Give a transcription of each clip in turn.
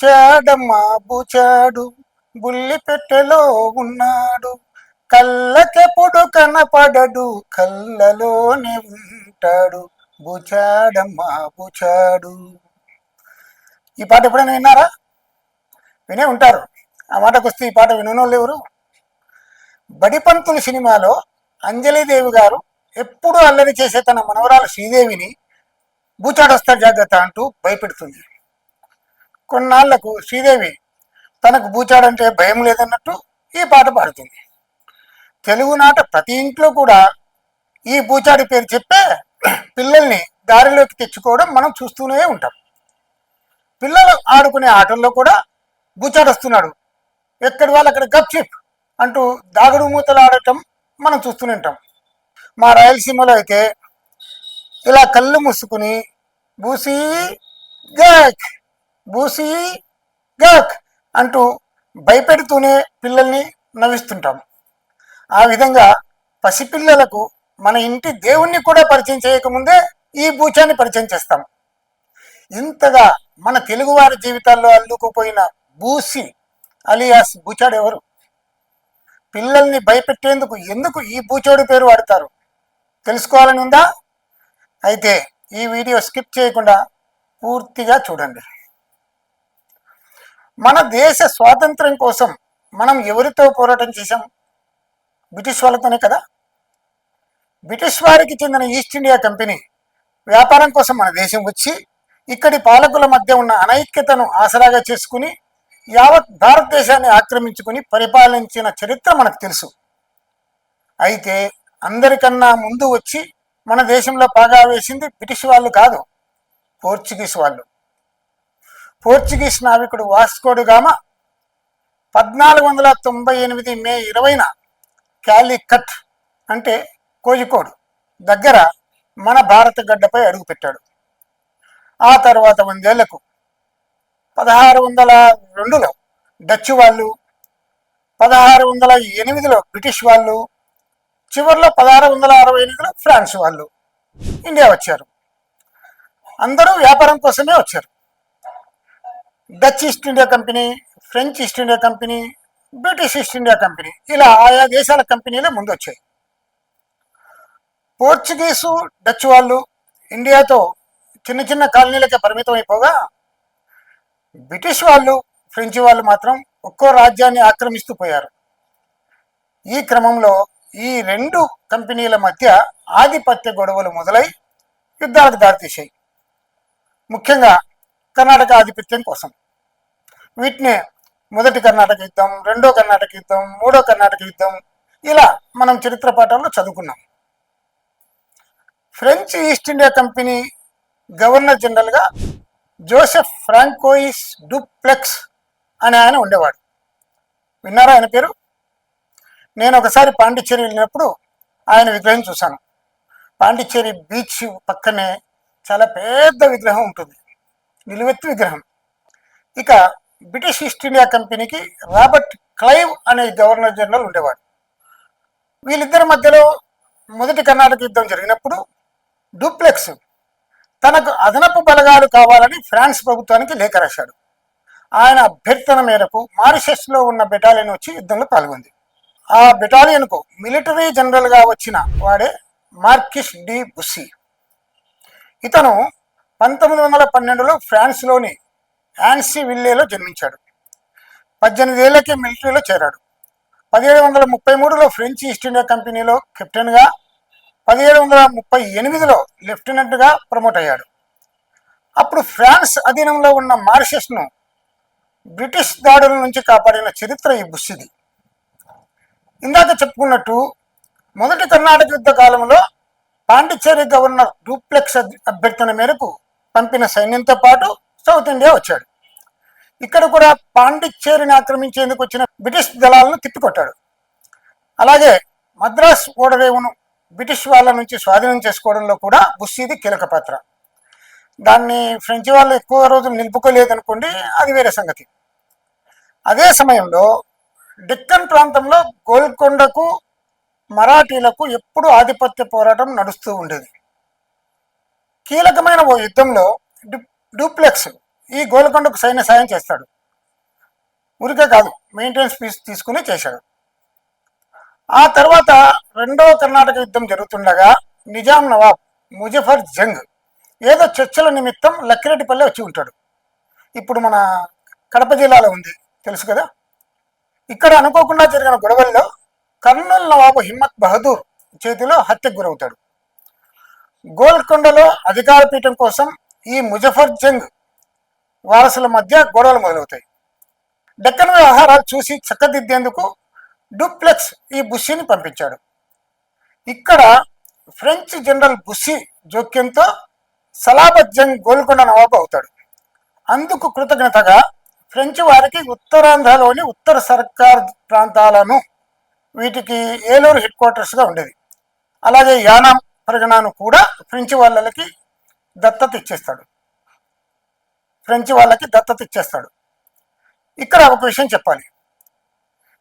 బూచాడమ్మా బుచాడు బుల్లి పెట్టెలో ఉన్నాడు. కళ్ళకెప్పుడు కనపడడు కళ్ళలోనే ఉంటాడు. బూచాడమ్మా బూచాడు ఈ పాట ఎప్పుడైనా విన్నారా? వినే ఉంటారు. ఆ మాటకు వస్తే ఈ పాట వినోళ్ళు ఎవరు? బడిపంతులు సినిమాలో అంజలిదేవి గారు ఎప్పుడూ అల్లరి చేసే తన మనవరాలు శ్రీదేవిని బూచాడొస్తా జాగ్రత్త అంటూ భయపెడుతుంది. కొన్నాళ్ళకు శ్రీదేవి తనకు బూచాడంటే భయం లేదన్నట్టు ఈ పాట పాడుతుంది. తెలుగునాట ప్రతి ఇంట్లో కూడా ఈ బూచాడి పేరు చెప్పే పిల్లల్ని దారిలోకి తెచ్చుకోవడం మనం చూస్తూనే ఉంటాం. పిల్లలు ఆడుకునే ఆటల్లో కూడా బూచాడొస్తున్నాడు. ఎక్కడి వాళ్ళు అక్కడ గప్చిప్ అంటూ దాగుడు మూతలు ఆడటం మనం చూస్తూనే ఉంటాం. మా రాయలసీమలో అయితే ఇలా కళ్ళు మూసుకుని బూసి గక్ బూసి గక్ అంటూ భయపెడుతూనే పిల్లల్ని నవ్విస్తుంటాం. ఆ విధంగా పసిపిల్లలకు మన ఇంటి దేవుణ్ణి కూడా పరిచయం చేయకముందే ఈ బూచాన్ని పరిచయం చేస్తాం. ఇంతగా మన తెలుగువారి జీవితాల్లో అల్లుకుపోయిన బూసి అలియాస్ బూచాడు ఎవరు? పిల్లల్ని భయపెట్టేందుకు ఎందుకు ఈ బూచోడు పేరు వాడతారు? తెలుసుకోవాలని ఉందా? అయితే ఈ వీడియో స్కిప్ చేయకుండా పూర్తిగా చూడండి. మన దేశ స్వాతంత్రం కోసం మనం ఎవరితో పోరాటం చేశాం? బ్రిటిష్ వాళ్ళతోనే కదా? బ్రిటిష్ వారికి చెందిన ఈస్ట్ ఇండియా కంపెనీ వ్యాపారం కోసం మన దేశం వచ్చి ఇక్కడి పాలకుల మధ్య ఉన్న అనైక్యతను ఆసరాగా చేసుకుని యావత్ భారతదేశాన్ని ఆక్రమించుకుని పరిపాలించిన చరిత్ర మనకు తెలుసు. అయితే అందరికన్నా ముందు వచ్చి మన దేశంలో పాగా వేసింది బ్రిటిష్ వాళ్ళు కాదు పోర్చుగీస్ వాళ్ళు. పోర్చుగీస్ నావికుడు వాస్కోడు గామ పద్నాలుగు వందల తొంభై ఎనిమిది మే ఇరవైన క్యాలికట్ అంటే కోజికోడ్ దగ్గర మన భారత గడ్డపై అడుగుపెట్టాడు. ఆ తర్వాత వందేళ్ళకు పదహారు వందల రెండులో డచ్ వాళ్ళు పదహారు వందల ఎనిమిదిలో బ్రిటిష్ వాళ్ళు చివరిలో పదహారు వందల అరవై ఎనిమిదిలో ఫ్రాన్స్ వాళ్ళు ఇండియా వచ్చారు. అందరూ వ్యాపారం కోసమే వచ్చారు. Dutch East India company French East India company British East India company ఇలా ఆయా దేశాల కంపెనీలే ముందు వచ్చాయి పోర్చుగీసు డచ్ వాళ్ళు ఇండియాతో చిన్న చిన్న కాలనీలకే పరిమితం అయిపోగా బ్రిటిష్ వాళ్ళు ఫ్రెంచ్ వాళ్ళు మాత్రం ఒక్కో రాజ్యాన్ని ఆక్రమిస్తూ పోయారు. ఈ క్రమంలో ఈ రెండు కంపెనీల మధ్య ఆధిపత్య గొడవలు మొదలై యుద్ధాలకు దారితీశాయి. ముఖ్యంగా కర్ణాటక ఆధిపత్యం కోసం. వీటిని మొదటి కర్ణాటక యుద్ధం రెండో కర్ణాటక యుద్ధం మూడో కర్ణాటక యుద్ధం ఇలా మనం చరిత్ర పాఠాల్లో చదువుకున్నాం. French East India company governor జనరల్గా జోసెఫ్ ఫ్రాంకోయిస్ డూప్లెక్స్ అనే ఆయన ఉండేవాడు. విన్నారా ఆయన పేరు? నేను ఒకసారి పాండిచ్చేరి వెళ్ళినప్పుడు ఆయన విగ్రహం చూశాను. పాండిచ్చేరి బీచ్ పక్కనే చాలా పెద్ద విగ్రహం ఉంటుంది. నిలువెత్తు విగ్రహం. ఇక బ్రిటిష్ ఈస్ట్ ఇండియా కంపెనీకి రాబర్ట్ క్లైవ్ అనే గవర్నర్ జనరల్ ఉండేవాడు. వీళ్ళిద్దరి మధ్యలో మొదటి కర్ణాటక యుద్ధం జరిగినప్పుడు డూప్లెక్స్ తనకు అదనపు బలగాలు కావాలని ఫ్రాన్స్ ప్రభుత్వానికి లేఖ రాశాడు. ఆయన అభ్యర్థన మేరకు మారిషస్లో ఉన్న బెటాలియన్ వచ్చి యుద్ధంలో పాల్గొంది. ఆ బెటాలియన్కు మిలిటరీ జనరల్గా వచ్చిన వాడే మార్కిష్ డి బుస్సీ. ఇతను పంతొమ్మిది వందల పన్నెండులో ఫ్రాన్స్లోని యాన్సీ విల్లేలో జన్మించాడు. పద్దెనిమిది ఏళ్ళకే మిలిటరీలో చేరాడు. పదిహేడు వందల ముప్పై మూడులో ఫ్రెంచ్ ఈస్ట్ ఇండియా కంపెనీలో కెప్టెన్గా పదిహేడు వందల ముప్పై ఎనిమిదిలో లెఫ్టినెంట్గా ప్రమోట్ అయ్యాడు. అప్పుడు ఫ్రాన్స్ అధీనంలో ఉన్న మారిషస్ను బ్రిటిష్ దాడుల నుంచి కాపాడిన చరిత్ర ఈ బుస్సిది. ఇందాక చెప్పుకున్నట్టు మొదటి కర్ణాటక యుద్ధ కాలంలో పాండిచ్చేరి గవర్నర్ డూప్లెక్స్ అభ్యర్థన మేరకు పంపిన సైన్యంతో పాటు సౌత్ ఇండియా వచ్చాడు. ఇక్కడ కూడా పాండిచ్చేరిని ఆక్రమించేందుకు వచ్చిన బ్రిటిష్ దళాలను తిప్పికొట్టాడు. అలాగే మద్రాస్ ఓడరేవును బ్రిటిష్ వాళ్ళ నుంచి స్వాధీనం చేసుకోవడంలో కూడా బుస్సీది కీలక పాత్ర. దాన్ని ఫ్రెంచ్ వాళ్ళు ఎక్కువ రోజులు నిలుపుకోలేదనుకోండి అది వేరే సంగతి. అదే సమయంలో డిక్కన్ ప్రాంతంలో గోల్కొండకు మరాఠీలకు ఎప్పుడూ ఆధిపత్య పోరాటం నడుస్తూ ఉండేది. కీలకమైన ఓ యుద్ధంలో డూప్లెక్స్ ఈ గోల్కొండకు సైన్య సాయం చేస్తాడు. ఊరికే కాదు మెయింటెనెన్స్ ఫీజు తీసుకుని చేశాడు. ఆ తర్వాత రెండవ కర్ణాటక యుద్ధం జరుగుతుండగా నిజాం నవాబ్ ముజఫర్ జంగ్ ఏదో చర్చల నిమిత్తం లక్కిరెడ్డిపల్లి వచ్చి ఉంటాడు. ఇప్పుడు మన కడప జిల్లాలో ఉంది తెలుసు కదా? ఇక్కడ అనుకోకుండా జరిగిన గొడవల్లో కర్నూలు నవాబు హిమ్మత్ బహదూర్ చేతిలో హత్యకు గురవుతాడు. గోల్కొండలో అధికార పీఠం కోసం ఈ ముజఫర్ జంగ్ వారసుల మధ్య గొడవలు మొదలవుతాయి. డెక్కన్ వ్యవహారాలు చూసి చక్కదిద్దేందుకు డూప్లెక్స్ ఈ బుస్సీని పంపించాడు. ఇక్కడ ఫ్రెంచ్ జనరల్ బుస్సీ జోక్యంతో సలాబత్ జంగ్ గోల్కొండ నవాబు అవుతాడు. అందుకు కృతజ్ఞతగా ఫ్రెంచ్ వారికి ఉత్తరాంధ్రలోని ఉత్తర సర్కార్ ప్రాంతాలను వీటికి ఏలూరు హెడ్ క్వార్టర్స్గా ఉండేది. అలాగే యానాం పరిగణాను కూడా ఫ్రెంచ్ వాళ్ళకి దత్తత ఇచ్చేస్తాడు. ఫ్రెంచ్ వాళ్ళకి దత్తత ఇచ్చేస్తాడు. ఇక్కడ ఒక విషయం చెప్పాలి.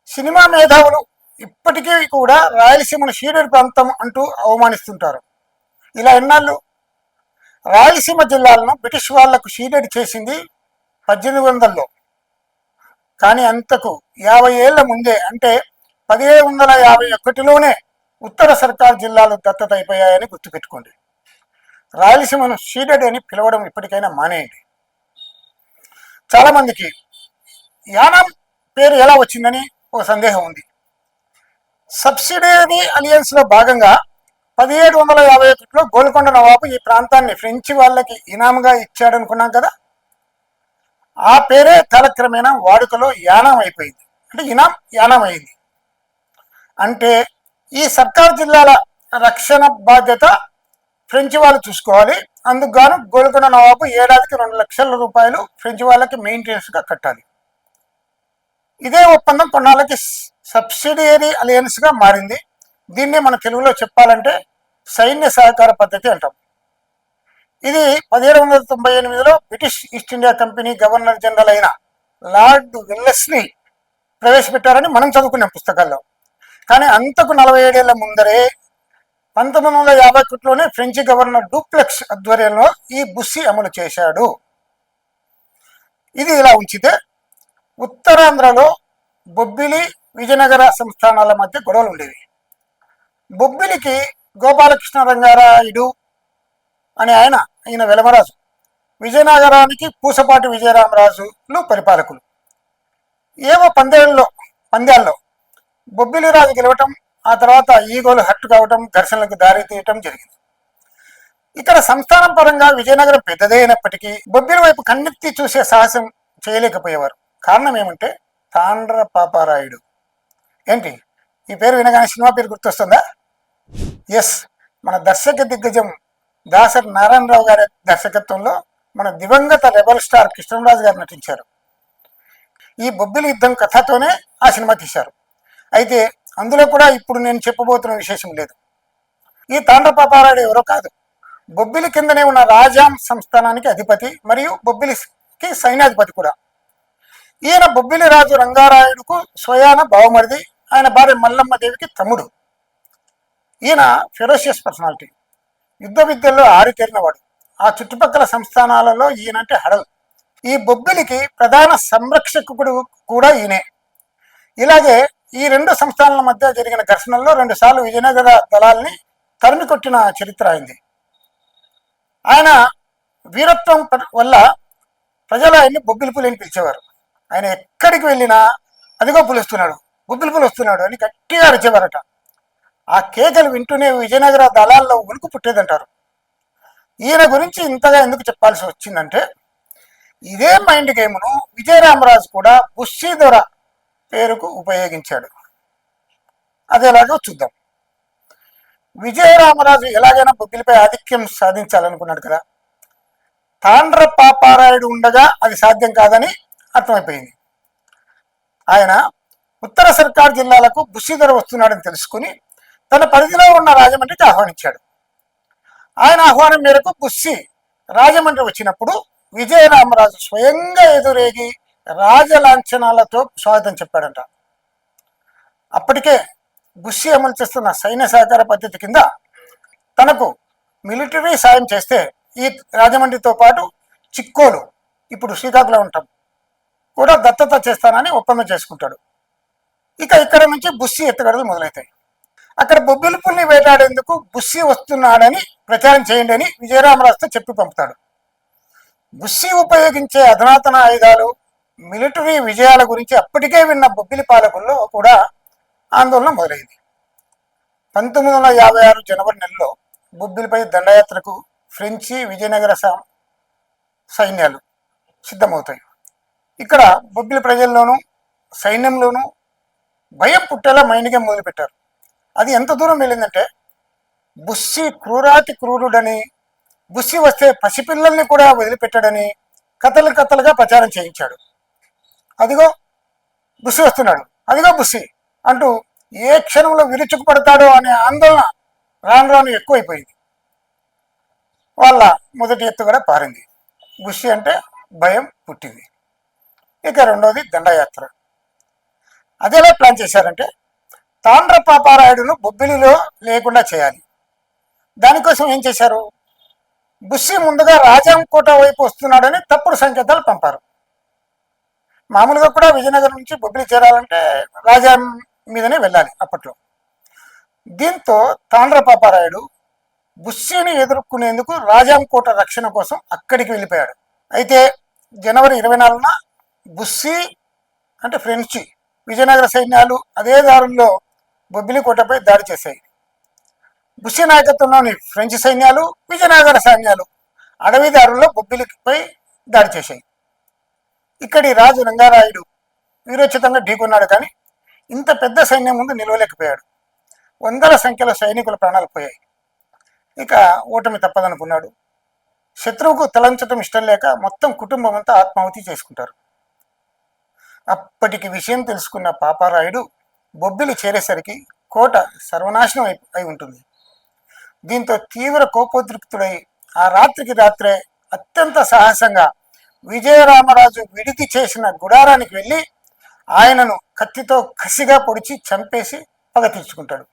సినిమా మేధావులు ఇప్పటికీ కూడా రాయలసీమను షీడెడ్ ప్రాంతం అంటూ అవమానిస్తుంటారు. ఇలా ఎన్నాళ్ళు? రాయలసీమ జిల్లాలను బ్రిటిష్ వాళ్ళకు షీడెడ్ చేసింది పద్దెనిమిది వందల్లో. కానీ అంతకు యాభై ఏళ్ళ ముందే అంటే పదిహేడు వందల యాభై ఒకటిలోనే ఉత్తర సర్కార్ జిల్లాలు దత్తత అయిపోయాయని గుర్తుపెట్టుకోండి. రాయలసీమను షీడెడ్ అని పిలవడం ఇప్పటికైనా మానేయండి. చాలా మందికి పేరు ఎలా వచ్చిందని ఒక సందేహం ఉంది. సబ్సిడరీ అలియన్స్లో భాగంగా పదిహేడు వందల యాభై ఒకటిలో గోల్కొండ నవాబు ఈ ప్రాంతాన్ని ఫ్రెంచి వాళ్ళకి ఇనాముగా ఇచ్చాడనుకున్నాం కదా? ఆ పేరే కాలక్రమేణా వాడుకలో యానం అయిపోయింది. అంటే ఇనాం యానం అయింది. అంటే ఈ సర్కార్ జిల్లాల రక్షణ బాధ్యత ఫ్రెంచ్ వాళ్ళు చూసుకోవాలి. అందుకు గాను గోల్కొండ నవాబు ఏడాదికి రెండు లక్షల రూపాయలు ఫ్రెంచ్ వాళ్ళకి మెయింటెనెన్స్గా కట్టాలి. ఇదే ఒప్పందం కొన్నాళ్ళకి సబ్సిడియరీ అలయన్స్గా మారింది. దీన్ని మన తెలుగులో చెప్పాలంటే సైన్య సహకార పద్ధతి అంటాం. ఇది పదిహేడు వందల తొంభై ఎనిమిదిలో British East India company governor general అయిన లార్డ్ విల్లస్ని ప్రవేశపెట్టారని మనం చదువుకున్నాం పుస్తకాల్లో. కానీ అంతకు నలభై ఏడేళ్ళ ముందరే పంతొమ్మిది వందల యాభై ఒకటిలోనే ఫ్రెంచి గవర్నర్ డూప్లెక్స్ ఆధ్వర్యంలో ఈ బుస్సి అమలు చేశాడు. ఇది ఇలా ఉంచితే ఉత్తరాంధ్రలో బొబ్బిలి విజయనగర సంస్థానాల మధ్య గొడవలు ఉండేవి. బొబ్బిలికి గోపాలకృష్ణ రంగారాయుడు అని ఆయన ఈయన వెలమరాజు విజయనగరానికి పూసపాటి విజయరామరాజులు పరిపాలకులు. ఏవో పందేళ్ళలో పంద్యాల్లో బొబ్బిలి రాజు గెలవటం ఆ తర్వాత ఈగోలు హట్టు కావటం ఘర్షణలకు దారి తీయటం జరిగింది. ఇక్కడ సంస్థానం పరంగా విజయనగరం పెద్దదే అయినప్పటికీ బొబ్బిలి వైపు కన్నెత్తి చూసే సాహసం చేయలేకపోయేవారు. కారణం ఏమంటే తాండ్ర పాపారాయుడు. ఏంటి? ఈ పేరు వినగానే సినిమా పేరు గుర్తొస్తుందా? ఎస్ మన దర్శక దిగ్గజం దాసరి నారాయణరావు గారి దర్శకత్వంలో మన దివంగత రెబల్ స్టార్ కృష్ణరాజు గారు నటించారు. ఈ బొబ్బిలి యుద్ధం కథతోనే ఆ సినిమా తీశారు. అయితే అందులో కూడా ఇప్పుడు నేను చెప్పబోతున్న విశేషం లేదు. ఈ తాండ్రపాపారాయుడు ఎవరో కాదు. బొబ్బిలి కిందనే ఉన్న రాజాం సంస్థానానికి అధిపతి మరియు బొబ్బిలికి సైన్యాధిపతి కూడా. ఈయన బొబ్బిలి రాజు రంగారాయుడుకు స్వయాన బావమరిది ఆయన భార్య మల్లమ్మ దేవికి తమ్ముడు. ఈయన ఫెరోషియస్ పర్సనాలిటీ. యుద్ధ విద్యల్లో ఆరితేరినవాడు ఆ చుట్టుపక్కల సంస్థానాలలో ఈయనంటే హడల్. ఈ బొబ్బిలికి ప్రధాన సంరక్షకుడు కూడా ఈయనే. ఇలాగే ఈ రెండు సంస్థానాల మధ్య జరిగిన ఘర్షణల్లో రెండుసార్లు విజయనగర దళాల్ని తరిమి కొట్టిన చరిత్ర అయింది. ఆయన వీరత్వం వల్ల ప్రజలు ఆయన్ని బొబ్బిలి పులి అని పిలిచేవారు. ఆయన ఎక్కడికి వెళ్ళినా అదిగో పులుస్తున్నాడు బొబ్బిలి వస్తున్నాడు అని గట్టిగా అరిచేవారట. ఆ కేకలు వింటూనే విజయనగర దళాల్లో ఉలుకు పుట్టేదంటారు. ఈయన గురించి ఇంతగా ఎందుకు చెప్పాల్సి వచ్చిందంటే ఇదే మైండ్ గేమ్ను విజయరామరాజు కూడా బుస్సీ ద్వారా పేరుకు ఉపయోగించాడు. అదేలాగా చూద్దాం. విజయరామరాజు ఎలాగైనా బొబ్బిలిపై ఆధిక్యం సాధించాలనుకున్నాడు కదా. తాండ్ర పాపారాయుడు ఉండగా అది సాధ్యం కాదని అర్థమైపోయింది. ఆయన ఉత్తర సర్కార్ జిల్లాలకు బుస్సీధర వస్తున్నాడని తెలుసుకుని తన పరిధిలో ఉన్న రాజమండ్రికి ఆహ్వానించాడు. ఆయన ఆహ్వానం మేరకు బుస్సి రాజమండ్రి వచ్చినప్పుడు విజయరామరాజు స్వయంగా ఎదురేగి రాజలాంఛనాలతో స్వాగతం చెప్పాడంట. అప్పటికే బుస్సి అమలు చేస్తున్న సైన్య సహకార పద్ధతి కింద తనకు మిలిటరీ సాయం చేస్తే ఈ రాజమండ్రితో పాటు చిక్కోలు ఇప్పుడు శ్రీకాకుళం ఉంటాం. కూడా దత్తత చేస్తానని ఒప్పందం చేసుకుంటాడు. ఇక ఇక్కడ నుంచి బుస్సి ఎత్తుగడలు మొదలవుతాయి అక్కడ బొబ్బిలిపుల్ని వేటాడేందుకు బుస్సి వస్తున్నాడని ప్రచారం చేయండి అని విజయరామరాజుతో చెప్పి పంపుతాడు. బుస్సి ఉపయోగించే అధునాతన ఆయుధాలు మిలిటరీ విజయాల గురించి అప్పటికే విన్న బొబ్బిలి పాలకుల్లో కూడా ఆందోళన మొదలైంది. పంతొమ్మిది వందల యాభై ఆరు జనవరి నెలలో బొబ్బిలిపై దండయాత్రకు ఫ్రెంచి విజయనగర సా- సైన్యాలు సిద్ధమవుతాయి. ఇక్కడ బొబ్బిలి ప్రజల్లోనూ సైన్యంలోనూ భయం పుట్టేలా మైండ్గా మొదలుపెట్టారు. అది ఎంత దూరం వెళ్ళిందంటే బుస్సి క్రూరాతి క్రూరుడని బుస్సి వస్తే పసిపిల్లల్ని కూడా వదిలిపెట్టాడని కథలు కథలుగా ప్రచారం చేయించాడు. అదిగో బుస్సి వస్తున్నాడు. అదిగో బుస్సి అంటూ ఏ క్షణంలో విరుచుకుపడతాడో అనే ఆందోళన రాను రాను ఎక్కువైపోయింది. వాళ్ళ మొదటి ఎత్తుగడ పారింది. బుస్సి అంటే భయం పుట్టింది. ఇక రెండవది దండయాత్ర. అదేలా ప్లాన్ చేశారంటే తాండ్ర పాపారాయుడును బొబ్బిలిలో లేకుండా చేయాలి. దానికోసం ఏం చేశారు? బుస్సి ముందుగా రాజంకోట వైపు వస్తున్నాడని తప్పుడు సంకేతాలు పంపారు. మామూలుగా కూడా విజయనగరం నుంచి బొబ్బిలి చేరాలంటే రాజా మీదనే వెళ్ళాలి అప్పట్లో. దీంతో తాండ్ర పాపారాయుడు ఎదుర్కొనేందుకు ఎదుర్కొనేందుకు రాజాంకోట రక్షణ కోసం అక్కడికి వెళ్ళిపోయాడు. అయితే జనవరి ఇరవై నాలుగున బుస్సీ అంటే ఫ్రెంచి విజయనగర సైన్యాలు అదే దారుల్లో బొబ్బిలి కోటపై దాడి చేశాయి. బుస్సీ నాయకత్వంలోని ఫ్రెంచ్ సైన్యాలు విజయనగర సైన్యాలు అడవి దారుల్లో బొబ్బిలిపై దాడి చేశాయి. ఇక్కడి రాజు రంగారాయుడు వీరోచితంగా ఢీకొన్నాడు కానీ ఇంత పెద్ద సైన్యం ముందు నిలవలేకపోయాడు. వందల సంఖ్యలో సైనికుల ప్రాణాలు పోయాయి. ఇక ఓటమి తప్పదనుకున్నాడు. శత్రువుకు తలంచటం ఇష్టం లేక మొత్తం కుటుంబం అంతా ఆత్మాహుతి చేసుకుంటారు. అప్పటికి విషయం తెలుసుకున్న పాపారాయుడు బొబ్బిలి చేరేసరికి కోట సర్వనాశనం అయి అయి ఉంటుంది. దీంతో తీవ్ర కోపోద్రిక్తుడై ఆ రాత్రికి రాత్రే అత్యంత సాహసంగా విజయరామరాజు విడితి చేసిన గుడారానికి వెళ్ళి ఆయనను కత్తితో కసిగా పొడిచి చంపేసి పగ తీర్చుకుంటాడు.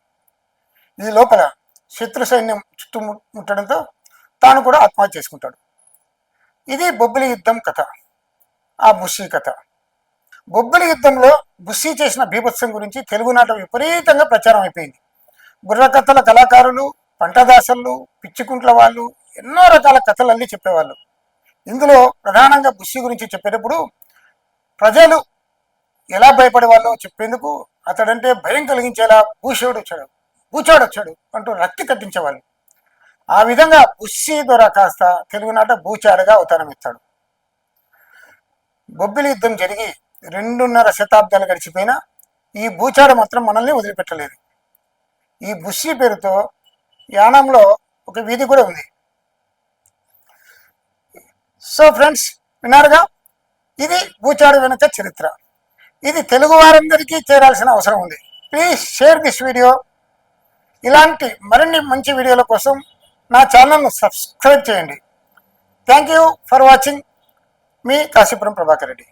ఈ లోపల శత్రు సైన్యం చుట్టుముట్టడంతో తాను కూడా ఆత్మహత్య చేసుకుంటాడు. ఇది బొబ్బిలి యుద్ధం కథ. ఆ బుస్సీ కథ. బొబ్బిలి యుద్ధంలో బుస్సీ చేసిన బీభత్సం గురించి తెలుగునాట విపరీతంగా ప్రచారం అయిపోయింది. బుర్రకథల కళాకారులు పంటదాసళ్ళు పిచ్చికుంట్ల వాళ్ళు ఎన్నో రకాల కథలన్నీ చెప్పేవాళ్ళు. ఇందులో ప్రధానంగా బుషి గురించి చెప్పేటప్పుడు ప్రజలు ఎలా భయపడేవాళ్ళో చెప్పేందుకు అతడంటే భయం కలిగించేలా భూషోడు వచ్చాడు బూచాడు వచ్చాడు అంటూ రక్తి కట్టించేవాళ్ళు. ఆ విధంగా బుషి ద్వారా కాస్త తెలుగునాట అవతారం అవతారమిస్తాడు బొబ్బిలి యుద్ధం జరిగి రెండున్నర శతాబ్దాలు గడిచిపోయినా ఈ భూచాడు మాత్రం మనల్ని వదిలిపెట్టలేదు. ఈ బుషి పేరుతో యానంలో ఒక వీధి కూడా ఉంది. సో ఫ్రెండ్స్ విన్నారుగా? ఇది బూచాడు వెనుక చరిత్ర. ఇది తెలుగు వారందరికీ చేరాల్సిన అవసరం ఉంది. ప్లీజ్ షేర్ దిస్ వీడియో ఇలాంటి మరిన్ని మంచి వీడియోల కోసం నా ఛానల్ను సబ్స్క్రైబ్ చేయండి. థ్యాంక్ యూ ఫర్ వాచింగ్ మీ కాశీపురం ప్రభాకర్ రెడ్డి.